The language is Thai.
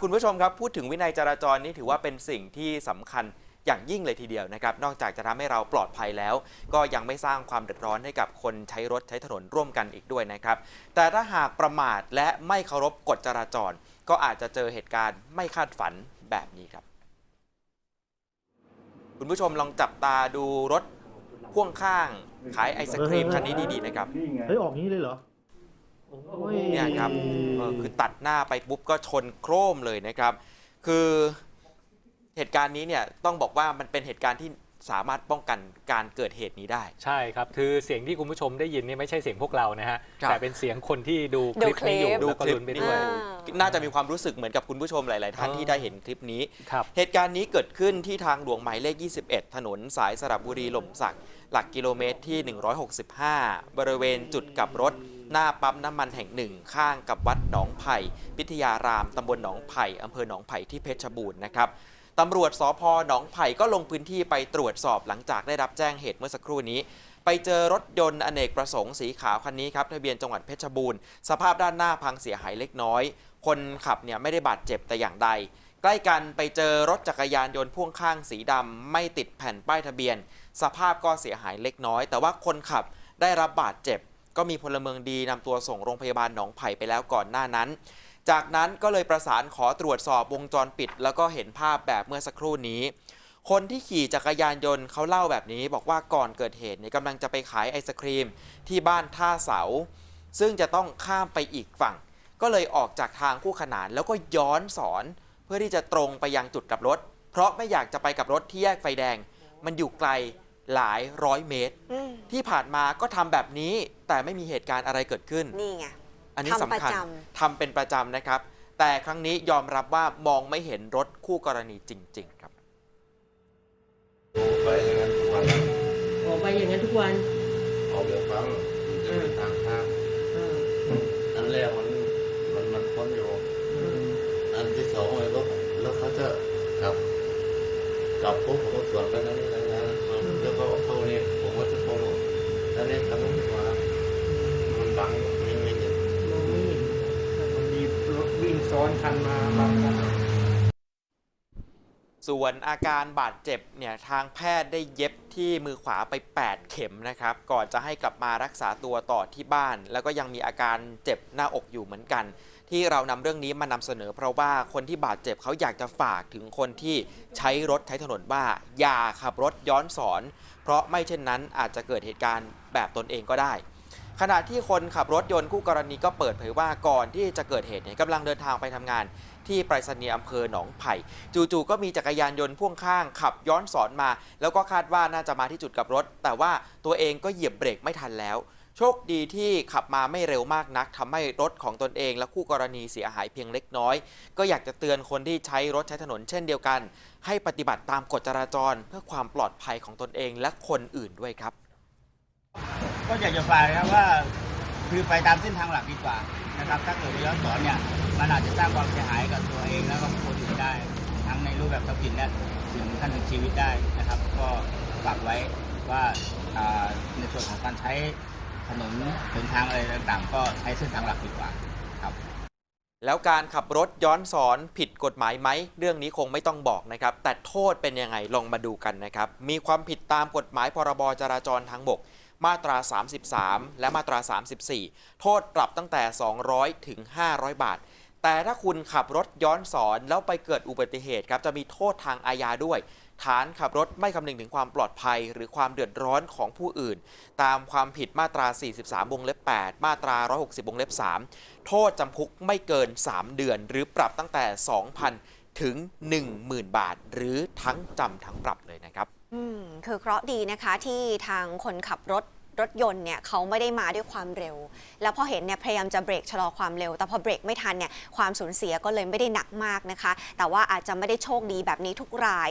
คุณผู้ชมครับพูดถึงวินัยจราจรนี่ถือว่าเป็นสิ่งที่สำคัญอย่างยิ่งเลยทีเดียวนะครับ นอกจากจะทำให้เราปลอดภัยแล้ว ก็ยังไม่สร้างความเดือดร้อนให้กับคนใช้รถใช้ถนนร่วมกันอีกด้วยนะครับ แต่ถ้าหากประมาทและไม่เคารพกฎจราจร ก็อาจจะเจอเหตุการณ์ไม่คาดฝันแบบนี้ครับ คุณผู้ชมลองจับตาดูรถพ่วงข้างขายไอศครีมคันนี้ดีๆนะครับ เฮ้ยออกงี้เลยเหรอ เนี่ยครับเออคือตัดหน้าไปปุ๊บก็ชนโครมเลยนะครับ คือเหตุการณ์นี้เนี่ยต้องบอกว่ามันเป็นเหตุการณ์ที่ สามารถป้องกันการเกิดเหตุนี้ได้ ใช่ครับ คือเสียงที่คุณผู้ชมได้ยินนี่ไม่ใช่เสียงพวกเรานะฮะครับแต่เป็นเสียงคนที่ดูคลิปนี้อยู่ดูแล้วก็คลิปลุ้นไปนี้ด้วยอ่าน่าจะมีความรู้สึกเหมือนกับคุณผู้ชมหลาย ๆ ท่านอ๋อที่ได้เห็นคลิปนี้ครับเหตุการณ์นี้เกิดขึ้นที่ทางหลวงหมายเลข 21 ถนนสายสระบุรีหล่มสัก หลักกิโลเมตรที่ 165 บริเวณจุดกลับรถหน้าปั๊มน้ำมันแห่งหนึ่งข้างกับวัดหนองไผ่พิทยารามตำบลหนองไผ่อำเภอหนองไผ่ที่เพชรบูรณ์นะครับ ตำรวจสพหนองไผ่ก็ลงพื้นที่ไปตรวจสอบหลังจากได้รับแจ้งเหตุเมื่อสักครู่นี้ ไปเจอรถยนต์อเนกประสงค์สีขาวคันนี้ครับทะเบียนจังหวัดเพชรบูรณ์สภาพด้านหน้าพังเสียหายเล็กน้อย คนขับเนี่ยไม่ได้บาดเจ็บแต่อย่างใด ใกล้กันไปเจอรถจักรยานยนต์พ่วงข้างสีดำไม่ติดแผ่นป้ายทะเบียน สภาพก็เสียหายเล็กน้อย แต่ว่าคนขับได้รับบาดเจ็บ ก็มีพลเมืองดีนำตัวส่งโรงพยาบาลหนองไผ่ไปแล้วก่อนหน้านั้น จากนั้นก็เลยประสานขอตรวจสอบวงจรปิด แล้วก็เห็นภาพแบบเมื่อสักครู่นี้ คนที่ขี่จักรยานยนต์เขาเล่าแบบนี้ บอกว่าก่อนเกิดเหตุเนี่ยกำลังจะไปขายไอศครีมที่บ้านท่าเสา ซึ่งจะต้องข้ามไปอีกฝั่ง ก็เลยออกจากทางคู่ขนานแล้วก็ย้อนสอน เพื่อที่จะตรงไปยังจุดกลับรถ เพราะไม่อยากจะไปกับรถที่แยกไฟแดง มันอยู่ไกลหลายร้อยเมตรอืมที่ผ่านมาก็ทำแบบนี้แต่ไม่มีเหตุการณ์อะไรเกิดขึ้นนี่ไง อันนี้ทำสำคัญประจทำเป็นประจำนะครับ แต่ครั้งนี้ยอมรับว่ามองไม่เห็นรถคู่กรณีจริง ๆ ครับ ไปอย่างนั้นทุกวันออกไปอย่างนั้นทุกวันออกเดี๋ยวฟังจะไปทางข้างเอออันแรกมันมันมันพ้นอยู่เอออันที่สองเลยรถรถเขาจะกลับกลับปุ๊บผมก็สวนไปนั่นนี่นั่นนะแล้วก็เข้านี่ผมก็จะโค้งแล้วเนี่ยทำไม่มามันบังไม่ไม่เห็น มองไม่เห็น มันมีรถวิ่ง ซ้อนคันมาบางคันส่วนอาการบาดเจ็บเนี่ยทางแพทย์ได้เย็บที่มือขวาไป 8 เข็มนะครับ ก่อนจะให้กลับมารักษาตัวต่อที่บ้าน แล้วก็ยังมีอาการเจ็บหน้าอกอยู่เหมือนกัน ที่เรานำเรื่องนี้มานำเสนอเพราะว่าคนที่บาดเจ็บเขาอยากจะฝากถึงคนที่ใช้รถใช้ถนนว่า อย่าขับรถย้อนสอน เพราะไม่เช่นนั้นอาจจะเกิดเหตุการณ์แบบตนเองก็ได้ ขณะที่คนขับรถยนต์คู่กรณีก็เปิดเผยว่าก่อนที่จะเกิดเหตุเนี่ยกำลังเดินทางไปทำงานที่ไปรษณีย์อำเภอหนองไผ่จู่ๆก็มีจักรยานยนต์พ่วงข้างขับย้อนสอนมา แล้วก็คาดว่าน่าจะมาที่จุดกลับรถ แต่ว่าตัวเองก็เหยียบเบรกไม่ทันแล้ว โชคดีที่ขับมาไม่เร็วมากนักทำให้รถของตนเองและคู่กรณีเสียหายเพียงเล็กน้อย ก็อยากจะเตือนคนที่ใช้รถใช้ถนนเช่นเดียวกัน ให้ปฏิบัติตามกฎจราจร เพื่อความปลอดภัยของตนเองและคนอื่นด้วยครับ ก็อยากจะฝากนะครับว่า คือไปตามเส้นทางหลักดีกว่านะครับ ถ้าเกิดไปย้อนสอนเนี่ยมันอาจจะสร้างความเสียหายกับตัวเองแล้วก็คนอื่นได้ ทั้งในรูปแบบทรัพย์สินและถึงขั้นถึงชีวิตได้นะครับ ก็ฝากไว้ว่าในส่วนของการใช้ถนนเดินทางอะไรต่างๆ ก็ใช้เส้นทางหลักดีกว่าครับ แล้วการขับรถย้อนสอนผิดกฎหมายไหม เรื่องนี้คงไม่ต้องบอกนะครับ แต่โทษเป็นยังไงลองมาดูกันนะครับ มีความผิดตามกฎหมายพรบจราจรทางบก มาตรา 33 และมาตรา 34 โทษปรับตั้งแต่ 200 ถึง 500 บาท แต่ถ้าคุณขับรถย้อนสอนแล้วไปเกิดอุบัติเหตุครับจะมีโทษทางอาญาด้วย ฐานขับรถไม่คำนึงถึงความปลอดภัย หรือความเดือดร้อนของผู้อื่น ตามความผิดมาตรา 43 วงเล็บ 8 มาตรา 160 วงเล็บ 3 โทษจำคุกไม่เกิน 3 เดือน หรือปรับตั้งแต่ 2,000 ถึง 10,000 บาท หรือทั้งจำทั้งปรับเลยนะครับอื คือเคราะห์ดีนะคะที่ทางคนขับรถรถยนต์เนี่ยเขาไม่ได้มาด้วยความเร็ว แล้วพอเห็นเนี่ยพยายามจะเบรกชะลอความเร็ว แต่พอเบรกไม่ทันเนี่ยความสูญเสียก็เลยไม่ได้หนักมากนะคะ แต่ว่าอาจจะไม่ได้โชคดีแบบนี้ทุกราย